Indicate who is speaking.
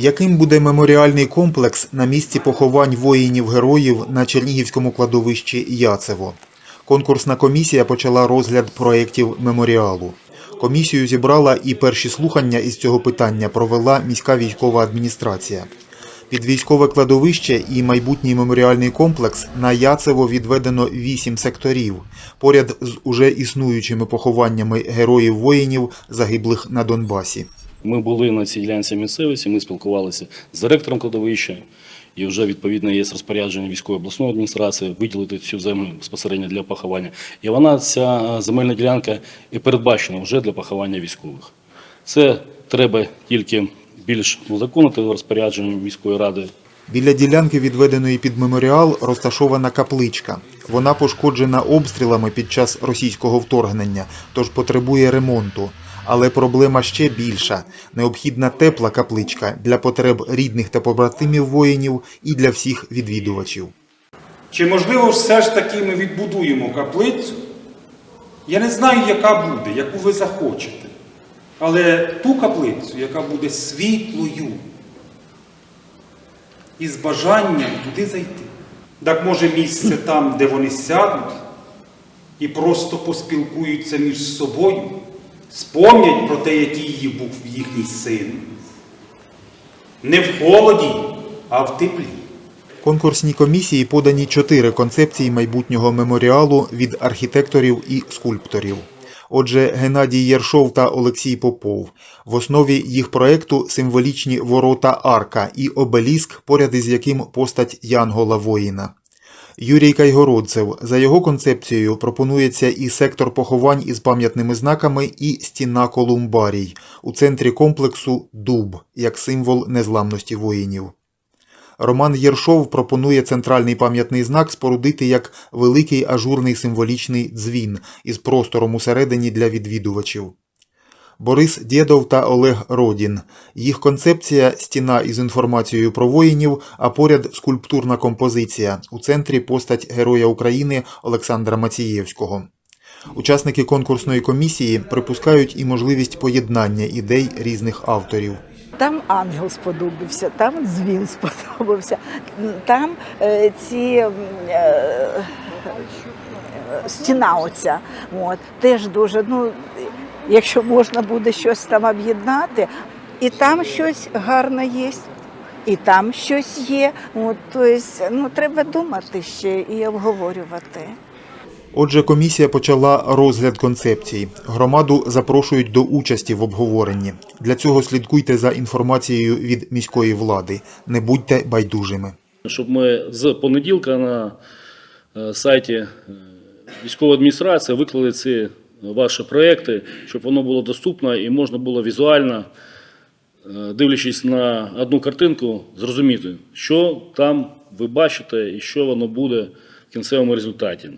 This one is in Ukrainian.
Speaker 1: Яким буде меморіальний комплекс на місці поховань воїнів-героїв на Чернігівському кладовищі Яцево? Конкурсна комісія почала розгляд проєктів меморіалу. Комісію зібрала і перші слухання із цього питання провела міська військова адміністрація. Під військове кладовище і майбутній меморіальний комплекс на Яцево відведено вісім секторів, поряд з уже існуючими похованнями героїв-воїнів, загиблих на Донбасі.
Speaker 2: Ми були на цій ділянці місцевості, ми спілкувалися з директором кладовища, і вже відповідно є розпорядження військової обласної адміністрації виділити цю землю безпосередньо для поховання. І вона, ця е, земельна ділянка, і передбачена вже для поховання військових. Це треба тільки більш узаконити розпорядженням міської ради.
Speaker 1: Біля ділянки, відведеної під меморіал, розташована капличка. Вона пошкоджена обстрілами під час російського вторгнення, тож потребує ремонту. Але проблема ще більша. Необхідна тепла капличка для потреб рідних та побратимів воїнів і для всіх відвідувачів.
Speaker 3: Чи можливо все ж таки ми відбудуємо каплицю? Я не знаю, яка буде, яку ви захочете. Але ту каплицю, яка буде світлою і з бажанням туди зайти. Так може місце там, де вони сядуть і просто поспілкуються між собою, спомнять про те, який її був їхній син. Не в холоді, а в теплі.
Speaker 1: Конкурсній комісії подані чотири концепції майбутнього меморіалу від архітекторів і скульпторів. Отже, Геннадій Єршов та Олексій Попов. В основі їх проекту символічні ворота арка і обеліск, поряд із яким постать Янгола воїна. Юрій Кайгородцев. За його концепцією пропонується і сектор поховань із пам'ятними знаками, і стіна колумбарій. У центрі комплексу дуб, як символ незламності воїнів. Роман Єршов пропонує центральний пам'ятний знак спорудити як великий ажурний символічний дзвін із простором усередині для відвідувачів. Борис Дєдов та Олег Родін. Їх концепція стіна із інформацією про воїнів, а поряд скульптурна композиція. У центрі постать Героя України Олександра Мацієвського. Учасники конкурсної комісії припускають і можливість поєднання ідей різних авторів.
Speaker 4: Там ангел сподобався, там дзвін сподобався, там е, ці е, стіна оця. От, теж дуже, ну, якщо можна буде щось там об'єднати, і там щось гарне є. І там щось є. От, тобто, ну, треба думати ще і обговорювати.
Speaker 1: Отже, комісія почала розгляд концепцій. Громаду запрошують до участі в обговоренні. Для цього слідкуйте за інформацією від міської влади. Не будьте байдужими.
Speaker 2: Щоб ми з понеділка на е, сайті е, військової адміністрації виклали ці ваші проекти, щоб воно було доступно і можна було візуально, е, дивлячись на одну картинку, зрозуміти, що там ви бачите і що воно буде в кінцевому результаті.